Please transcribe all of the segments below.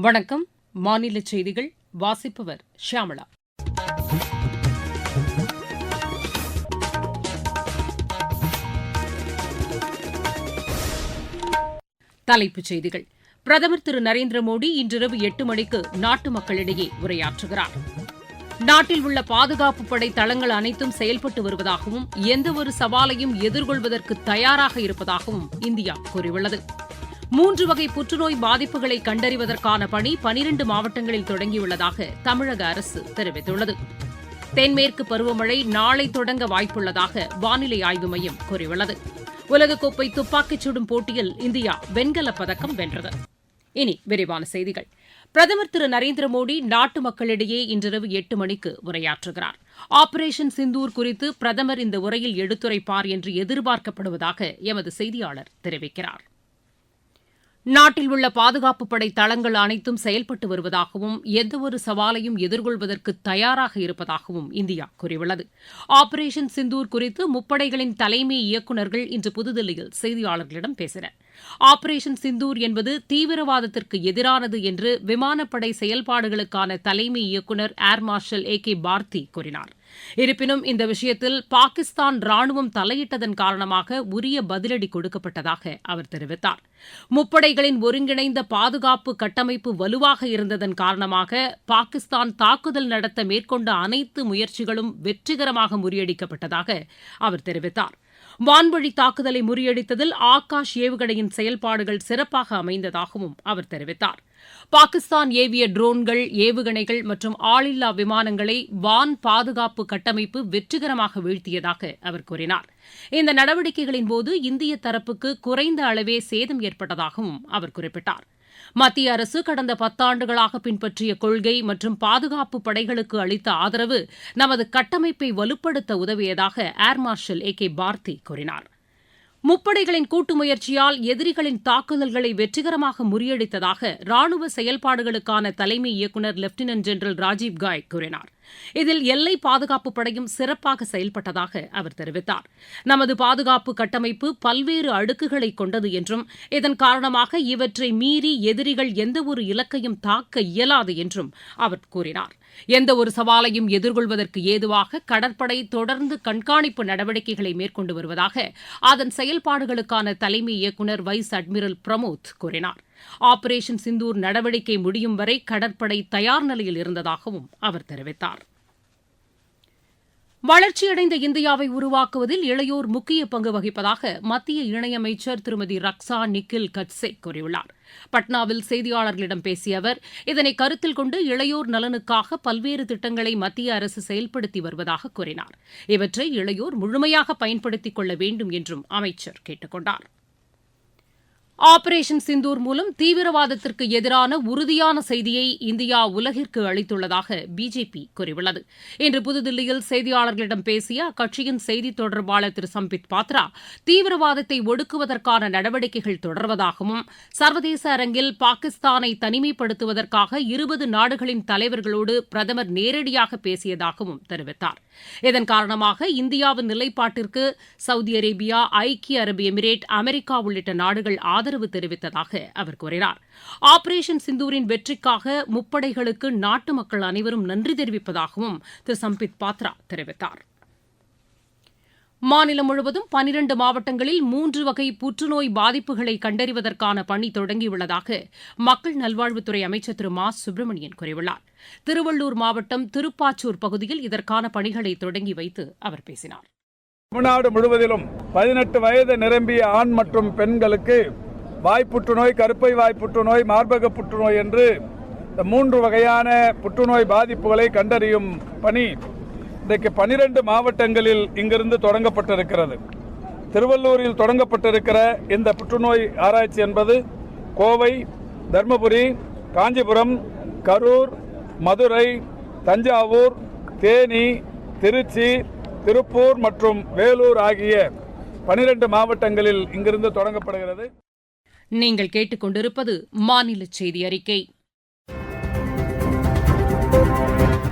வணக்கம். மாநில செய்திகள் வாசிப்பவர் ஷியாமளா தலைப்புச் செய்திகள். பிரதமர் திரு நரேந்திர மோடி இன்றிரவு எட்டு மணிக்கு நாட்டு மக்களிடையே உரையாற்றுகிறார். நாட்டில் உள்ள பாதுகாப்பு படை தளங்கள் அனைத்தும் செயல்பட்டு வருவதாகவும் எந்தவொரு சவாலையும் எதிர்கொள்வதற்கு தயாராக இருப்பதாகவும் இந்தியா கூறியுள்ளது. மூன்று வகை புற்றுநோய் பாதிப்புகளை கண்டறிவதற்கான பணி பனிரண்டு மாவட்டங்களில் தொடங்கியுள்ளதாக தமிழக அரசு தெரிவித்துள்ளது. தென்மேற்கு பருவமழை நாளை தொடங்க வாய்ப்புள்ளதாக வானிலை ஆய்வு மையம் கூறியுள்ளது. உலகக்கோப்பை துப்பாக்கிச் சுடும் போட்டியில் இந்தியா வெண்கலப் பதக்கம் வென்றது. இனி விரிவான செய்திகள். பிரதமர் திரு நரேந்திர மோடி நாட்டு மக்களிடையே இன்றிரவு எட்டு மணிக்கு உரையாற்றுகிறார். ஆபரேஷன் சிந்தூர் குறித்து பிரதமர் இந்த உரையில் எடுத்துரைப்பார் என்று எதிர்பார்க்கப்படுவதாக எமது செய்தியாளர் தெரிவிக்கிறார். நாட்டில் உள்ள பாதுகாப்பு படை தளங்கள் அனைத்தும் செயல்பட்டு வருவதாகவும் எந்தவொரு சவாலையும் எதிர்கொள்வதற்கு தயாராக இருப்பதாகவும் இந்தியா கூறியுள்ளது. ஆபரேஷன் சிந்தூர் குறித்து முப்படைகளின் தலைமை இயக்குநர்கள் இன்று புதுதில்லியில் செய்தியாளர்களிடம் பேசினர். ஆபரேஷன் சிந்தூர் என்பது தீவிரவாதத்திற்கு எதிரானது என்று விமானப்படை செயல்பாடுகளுக்கான தலைமை இயக்குநர் ஏர் மார்ஷல் ஏ கே பார்த்தி கூறினார். இருப்பினும் இந்த விஷயத்தில் பாகிஸ்தான் ராணுவம் தலையிட்டதன் காரணமாக உரிய பதிலடி கொடுக்கப்பட்டதாக அவர் தெரிவித்தார். முப்படைகளின் ஒருங்கிணைந்த பாதுகாப்பு கட்டமைப்பு வலுவாக இருந்ததன் காரணமாக பாகிஸ்தான் தாக்குதல் நடத்த மேற்கொண்ட அனைத்து முயற்சிகளும் வெற்றிகரமாக முறியடிக்கப்பட்டதாக அவர் தெரிவித்தார். வான்வழி தாக்குதலை முறியடித்ததில் ஆகாஷ் ஏவுகணையின் செயல்பாடுகள் சிறப்பாக அமைந்ததாகவும் அவர் தெரிவித்தார். பாகிஸ்தான் ஏவிய ட்ரோன்கள் ஏவுகணைகள் மற்றும் ஆளில்லா விமானங்களை வான் பாதுகாப்பு கட்டமைப்பு வெற்றிகரமாக வீழ்த்தியதாக அவர் கூறினார். இந்த நடவடிக்கைகளின் போது இந்திய தரப்புக்கு குறைந்த அளவே சேதம் ஏற்பட்டதாகவும் அவர் குறிப்பிட்டார். மத்திய அரசு கடந்த பத்தாண்டுகளாக பின்பற்றிய கொள்கை மற்றும் பாதுகாப்பு படைகளுக்கு அளித்த ஆதரவு நமது கட்டமைப்பை வலுப்படுத்த உதவியதாக ஏர் மார்ஷல் ஏ கே பார்த்தி கூறினார். முப்படைகளின் கூட்டு முயற்சியால் எதிரிகளின் தாக்குதல்களை வெற்றிகரமாக முறியடித்ததாக ராணுவ செயல்பாடுகளுக்கான தலைமை இயக்குநர் லெப்டினன்ட் ஜெனரல் ராஜீவ் காய் கூறினார். இதில் எல்லை பாதுகாப்பு படையும் சிறப்பாக செயல்பட்டதாக அவர் தெரிவித்தார். நமது பாதுகாப்பு கட்டமைப்பு பல்வேறு அடுக்குகளை கொண்டது என்றும் இதன் காரணமாக இவற்றை மீறி எதிரிகள் எந்தவொரு இலக்கையும் தாக்க இயலாது என்றும் அவர் கூறினார். எந்தவொரு சவாலையும் எதிர்கொள்வதற்கு ஏதுவாக கடற்படை தொடர்ந்து கண்காணிப்பு நடவடிக்கைகளை மேற்கொண்டு வருவதாக அதன் செயல்பாடுகளுக்கான தலைமை இயக்குநர் வைஸ் அட்மிரல் பிரமோத் கூறினார். ஆபரேஷன் சிந்தூர் நடவடிக்கை முடியும் வரை கடற்படை தயார் நிலையில் இருந்ததாகவும் அவர் தெரிவித்தார். வளர்ச்சியடைந்த இந்தியாவை உருவாக்குவதில் இளையோர் முக்கிய பங்கு வகிப்பதாக மத்திய இணையமைச்சர் திருமதி ரக்ஸா நிக்கில் கட்சே கூறியுள்ளார். பட்னாவில் செய்தியாளர்களிடம் பேசிய அவர் இதனை கருத்தில் கொண்டு இளையோர் நலனுக்காக பல்வேறு திட்டங்களை மத்திய அரசு செயல்படுத்தி வருவதாக கூறினார். இவற்றை இளையோர் முழுமையாக பயன்படுத்திக் கொள்ள வேண்டும் என்றும் அமைச்சர் கேட்டுக் கொண்டாா் ஆபரேஷன் சிந்தூர் மூலம் தீவிரவாதத்திற்கு எதிரான உறுதியான செய்தியை இந்தியா உலகிற்கு அளித்துள்ளதாக பிஜேபி கூறியுள்ளது. இன்று புதுதில்லியில் செய்தியாளர்களிடம் பேசிய அக்கட்சியின் செய்தித் தொடர்பாளர் திரு சம்பித் பாத்ரா தீவிரவாதத்தை ஒடுக்குவதற்கான நடவடிக்கைகள் தொடர்வதாகவும் சர்வதேச அரங்கில் பாகிஸ்தானை தனிமைப்படுத்துவதற்காக இருபது நாடுகளின் தலைவர்களோடு பிரதமர் நேரடியாக பேசியதாகவும் தெரிவித்தார். இதன் காரணமாக இந்தியாவின் நிலைப்பாட்டிற்கு சவுதி அரேபியா ஐக்கிய அரபு எமிரேட் அமெரிக்கா உள்ளிட்ட நாடுகள் ஆதரவு தெரிவித்ததாக அவர் கூறினார். ஆபரேஷன் சிந்தூரின் வெற்றிக்காக முப்படைகளுக்கு நாட்டு மக்கள் அனைவரும் நன்றி தெரிவிப்பதாகவும் திரு சம்பித் பாத்ரா தெரிவித்தார். மாநிலம் முழுவதும் பனிரண்டு மாவட்டங்களில் மூன்று வகை புற்றுநோய் பாதிப்புகளை கண்டறிவதற்கான பணி தொடங்கியுள்ளதாக மக்கள் நல்வாழ்வுத்துறை அமைச்சர் திரு மா. சுப்பிரமணியன் கூறியுள்ளார். திருவள்ளூர் மாவட்டம் திருப்பாச்சூர் பகுதியில் இதற்கான பணிகளை தொடங்கி வைத்து அவர் பேசினார். தமிழ்நாடு முழுவதிலும் பதினெட்டு வயது நிரம்பிய ஆண் மற்றும் பெண்களுக்கு வாய்ப்புற்றுநோய் கருப்பை வாய் புற்றுநோய் மார்பக புற்றுநோய் என்று மூன்று வகையான புற்றுநோய் பாதிப்புகளை கண்டறியும் பணி இன்றைக்கு பனிரெண்டு மாவட்டங்களில் இங்கிருந்து தொடங்கப்பட்டிருக்கிறது. திருவள்ளூரில் தொடங்கப்பட்டிருக்கிற இந்த புற்றுநோய் ஆராய்ச்சி என்பது கோவை தர்மபுரி காஞ்சிபுரம் கரூர் மதுரை தஞ்சாவூர் தேனி திருச்சி திருப்பூர் மற்றும் வேலூர் ஆகிய பனிரெண்டு மாவட்டங்களில் இங்கிருந்து தொடங்கப்படுகிறது. நீங்கள் கேட்டுக்கொண்டிருப்பது மாநில செய்தி அறிக்கை.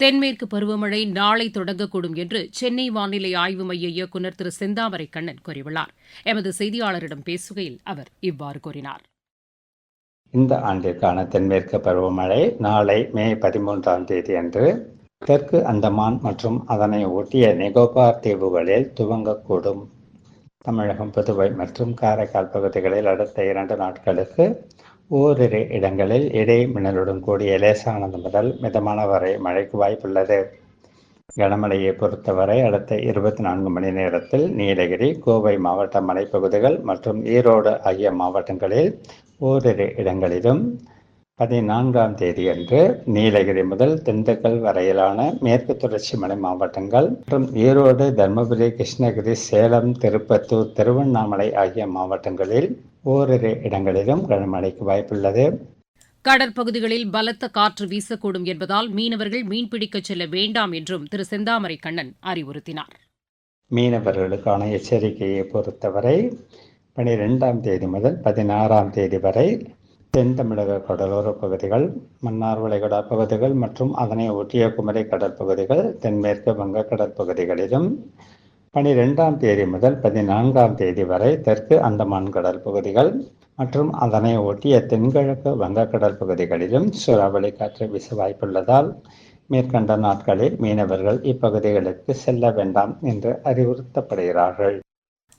தென்மேற்கு பருவமழை நாளை தொடங்கக்கூடும் என்று சென்னை வானிலை ஆய்வு மைய இயக்குநர் திரு செந்தாமரை கண்ணன் கூறியுள்ளார். எமது செய்தியாளரிடம் பேசுகையில் அவர் இவ்வாறு கூறினார். இந்த ஆண்டிற்கான தென்மேற்கு பருவமழை நாளை மே பதிமூன்றாம் தேதி அன்று தெற்கு அந்தமான் மற்றும் அதனை ஒட்டிய நிகோபார் தீவுகளில் துவங்கக்கூடும். தமிழகம் புதுவை மற்றும் காரைக்கால் பகுதிகளில் அடுத்த இரண்டு நாட்களுக்கு ஓரிரு இடங்களில் இடை மின்னலுடன் கூடிய லேசானது முதல் மிதமான வரை மழைக்கு வாய்ப்புள்ளது. கனமழையை பொறுத்தவரை அடுத்த இருபத்தி நான்கு மணி நேரத்தில் நீலகிரி கோவை மாவட்ட மலைப்பகுதிகள் மற்றும் ஈரோடு ஆகிய மாவட்டங்களில் ஓரிரு இடங்களிலும் பதினான்காம் தேதியன்று நீலகிரி முதல் திண்டுக்கல் வரையிலான மேற்கு தொடர்ச்சி மலை மாவட்டங்கள் மற்றும் ஈரோடு தருமபுரி கிருஷ்ணகிரி சேலம் திருப்பத்தூர் திருவண்ணாமலை ஆகிய மாவட்டங்களில் ஓரிரு இடங்களிலும் கனமழைக்கு வாய்ப்புள்ளது. கடற்பகுதிகளில் பலத்த காற்று வீசக்கூடும் என்பதால் மீனவர்கள் மீன்பிடிக்கச் செல்ல வேண்டாம் என்றும் திரு செந்தாமரை கண்ணன் அறிவுறுத்தினார். மீனவர்களுக்கான எச்சரிக்கையை பொறுத்தவரை பனிரெண்டாம் தேதி முதல் பதினாறாம் தேதி வரை தென் தமிழக கடலோர பகுதிகள் மன்னார் வளைகுடா பகுதிகள் மற்றும் அதனை ஒட்டிய குமரி கடற்பகுதிகள் தென்மேற்கு வங்க கடற்பகுதிகளிலும் பனிரெண்டாம் தேதி முதல் பதினான்காம் தேதி வரை தெற்கு அந்தமான் கடல் பகுதிகள் மற்றும் அதனை ஒட்டிய தென்கிழக்கு வங்கக்கடல் பகுதிகளிலும் சூறாவளி காற்று வீச வாய்ப்புள்ளதால் மேற்கண்ட நாட்களில் மீனவர்கள் இப்பகுதிகளுக்கு செல்ல வேண்டாம் என்று அறிவுறுத்தப்படுகிறார்கள்.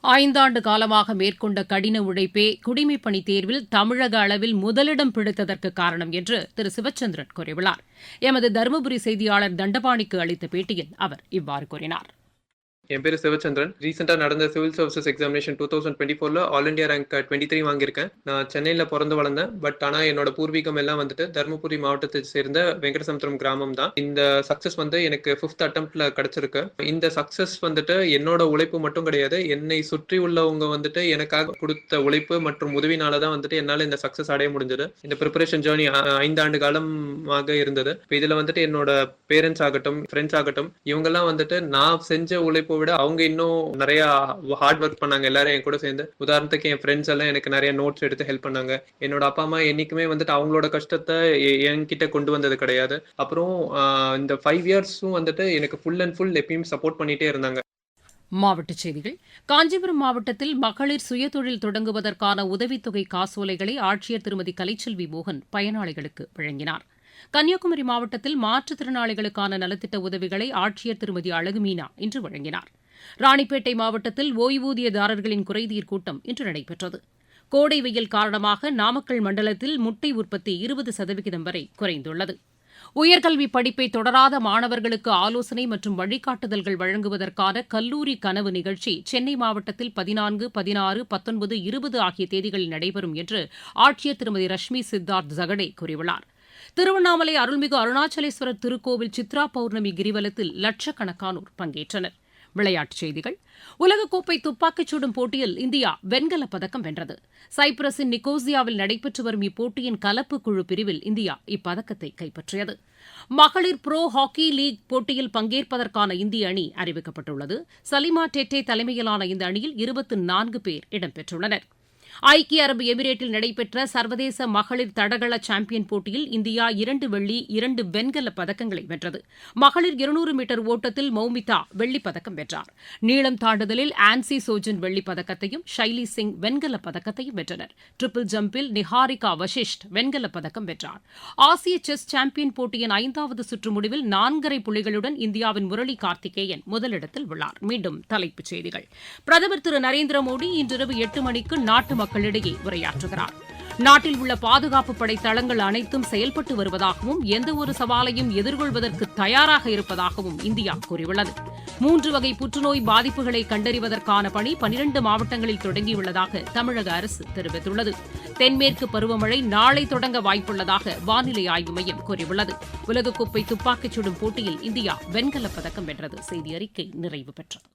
ஐந்தாண்டு காலமாக மேற்கொண்ட கடின உழைப்பே குடிமைப்பணி தேர்வில் தமிழக அளவில் முதலிடம் பிடித்ததற்கு காரணம் என்று திரு சிவச்சந்திரன் கூறியுள்ளார். எமது தருமபுரி செய்தியாளர் தண்டபாணிக்கு அளித்த பேட்டியில் அவர் இவ்வாறு கூறினார். என் பேர் சிவச்சந்திரன். ரீசெண்டாக நடந்த civil services examination two thousand twenty ஃபோரில் all India rank twenty three வாங்கியிருக்கேன். நான் சென்னையில் பிறந்து வளர்ந்தேன். பட் ஆனால் என்னோட பூர்வீகம் எல்லாம் வந்துட்டு தருமபுரி மாவட்டத்தை சேர்ந்த வெங்கடசமுத்திரம் கிராமம் தான். இந்த சக்ஸஸ் வந்து எனக்கு ஃபிஃப்த் அட்டம்ப்ட்ல கிடைச்சிருக்கு. இந்த சக்ஸஸ் வந்துட்டு என்னோட உழைப்பு மட்டும் கிடையாது. என்னை சுற்றி உள்ளவங்க வந்துட்டு எனக்காக கொடுத்த உழைப்பு மற்றும் உதவினால தான் வந்துட்டு என்னால் இந்த சக்ஸஸ் அடைய முடிஞ்சது. இந்த ப்ரிப்பரேஷன் ஜேர்னி ஐந்தாண்டு காலமாக இருந்தது. இப்போ இதில் வந்துட்டு என்னோட பேரண்ட்ஸ் ஆகட்டும் ஃப்ரெண்ட்ஸ் ஆகட்டும் இவங்கெல்லாம் வந்துட்டு நான் செஞ்ச உழைப்பு விட அவங்க இன்னும் நிறைய ஹார்ட் ஒர்க் பண்ணாங்க. எல்லாரும் என் கூட சேர்ந்து. உதாரணத்துக்கு என் ஃப்ரெண்ட்ஸ் எல்லாம் எனக்கு நிறைய நோட்ஸ் எடுத்து ஹெல்ப் பண்ணாங்க. என்னோட அப்பா அம்மா என்னைக்குமே வந்துட்டு அவங்களோட கஷ்டத்தை என்கிட்ட கொண்டு வந்தது கிடையாது. அப்புறம் இந்த ஃபைவ் இயர்ஸும் வந்துட்டு எனக்கு ஃபுல் அண்ட் ஃபுல் எப்பயும் சப்போர்ட் பண்ணிட்டே இருந்தாங்க. மாவட்ட செய்திகள். காஞ்சிபுரம் மாவட்டத்தில் மகளிர் சுயதொழில் தொடங்குவதற்கான உதவித்தொகை காசோலைகளை ஆட்சியர் திருமதி கலைச்செல்வி மோகன் பயனாளிகளுக்கு வழங்கினார். கன்னியாகுமரி மாவட்டத்தில் மாற்றுத்திறனாளிகளுக்கான நலத்திட்ட உதவிகளை ஆட்சியர் திருமதி அழகுமீனா இன்று வழங்கினார். ராணிப்பேட்டை மாவட்டத்தில் ஓய்வூதியதாரர்களின் குறைதீர் கூட்டம் இன்று நடைபெற்றது. கோடை வெயில் காரணமாக நாமக்கல் மண்டலத்தில் முட்டை உற்பத்தி இருபது சதவிகிதம் வரை குறைந்துள்ளது. உயர்கல்வி படிப்பை தொடராத மாணவர்களுக்கு ஆலோசனை மற்றும் வழிகாட்டுதல்கள் வழங்குவதற்கான கல்லூரி கனவு நிகழ்ச்சி சென்னை மாவட்டத்தில் பதினான்கு பதினாறு பத்தொன்பது இருபது ஆகிய தேதிகளில் நடைபெறும் என்று ஆட்சியர் திருமதி ரஷ்மி சித்தார்த் ஜகடே கூறியுள்ளார். திருவண்ணாமலை அருள்மிகு அருணாச்சலேஸ்வரர் திருக்கோவில் சித்ரா பௌர்ணமி கிரிவலத்தில் லட்சக்கணக்கானோர் பங்கேற்றனர். விளையாட்டுச் செய்திகள். உலகக்கோப்பை துப்பாக்கிச் சுடும் போட்டியில் இந்தியா வெண்கலப் பதக்கம் வென்றது. சைப்ரஸின் நிக்கோசியாவில் நடைபெற்று வரும் இப்போட்டியின் கலப்பு குழு பிரிவில் இந்தியா இப்பதக்கத்தை கைப்பற்றியது. மகளிர் புரோ ஹாக்கி லீக் போட்டியில் பங்கேற்பதற்கான இந்திய அணி அறிவிக்கப்பட்டுள்ளது. சலிமா டெட்டே தலைமையிலான இந்த அணியில் இருபத்து நான்கு பேர் இடம்பெற்றுள்ளனா் ஐக்கிய அரபு எமிரேட்டில் நடைபெற்ற சர்வதேச மகளிர் தடகள சாம்பியன் போட்டியில் இந்தியா இரண்டு வெள்ளி இரண்டு வெண்கலப் பதக்கங்களை வென்றது. மகளிர் இருநூறு மீட்டர் ஓட்டத்தில் மௌமிதா வெள்ளிப் பதக்கம் வென்றார். நீளம் தாண்டுதலில் ஆன்சி சோஜன் வெள்ளிப் பதக்கத்தையும் ஷைலி சிங் வெண்கலப் பதக்கத்தையும் வென்றனர். ட்ரிபிள் ஜம்பில் நிஹாரிகா வசிஷ்ட் வெண்கலப் பதக்கம் வென்றார். ஆசிய செஸ் சாம்பியன் போட்டியின் ஐந்தாவது சுற்று முடிவில் நான்கரை புள்ளிகளுடன் இந்தியாவின் முரளி கார்த்திகேயன் முதலிடத்தில் உள்ளார். மீண்டும் தலைப்புச் செய்திகள். பிரதமர் திரு நரேந்திர மோடி இன்றிரவு எட்டு மணிக்கு நாட்டு மக்களிடையே உரையாற்றுகிறார். நாட்டில் உள்ள பாதுகாப்பு படை தளங்கள் அனைத்தும் செயல்பட்டு வருவதாகவும் எந்தவொரு சவாலையும் எதிர்கொள்வதற்கு தயாராக இருப்பதாகவும் இந்தியா கூறியுள்ளது. மூன்று வகை புற்றுநோய் பாதிப்புகளை கண்டறிவதற்கான பணி பனிரண்டு மாவட்டங்களில் தொடங்கியுள்ளதாக தமிழக அரசு தெரிவித்துள்ளது. தென்மேற்கு பருவமழை நாளை தொடங்க வாய்ப்புள்ளதாக வானிலை ஆய்வு மையம் கூறியுள்ளது. உலகக்கோப்பை துப்பாக்கிச் சுடும் போட்டியில் இந்தியா வெண்கலப் பதக்கம் வென்றது செய்தி அறிக்கை நிறைவு பெற்றது.